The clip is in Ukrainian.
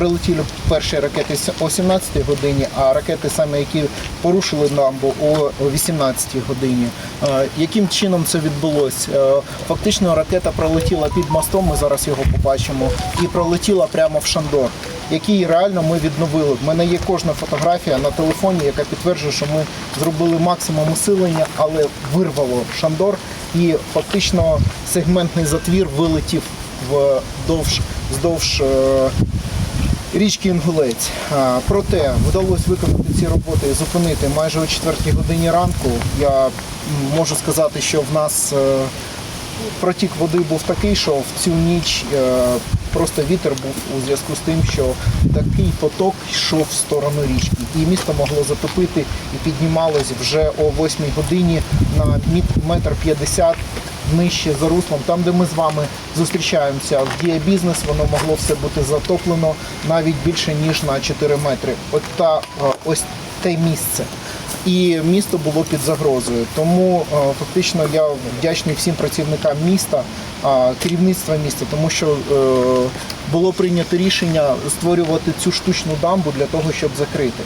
Прилетіли перші ракети о 17 годині, а ракети саме, які порушили дамбу о 18 годині. Е, Яким чином це відбулося? Е, Фактично ракета пролетіла під мостом, ми зараз його побачимо, і пролетіла прямо в Шандор, який реально ми відновили. В мене є кожна фотографія на телефоні, яка підтверджує, що ми зробили максимум усилення, але вирвало Шандор, і фактично сегментний затвір вилетів вдовж вздовж. Річки Інгулець. Проте вдалося виконати ці роботи і зупинити майже о 4 годині ранку. Я можу сказати, що в нас е, протік води був такий, що в цю ніч е, просто вітер був у зв'язку з тим, що такий поток йшов в сторону річки. І місто могло затопити і піднімалось вже о 8 годині на метр п'ятдесят нижче за руслом, там, де ми з вами зустрічаємося в дія бізнес, воно могло все бути затоплено навіть більше ніж на 4 метри. От та е, ось те місце. І місто було під загрозою. Тому е, фактично я вдячний всім працівникам міста, керівництва міста, тому що е, було прийнято рішення створювати цю штучну дамбу для того, щоб закрити.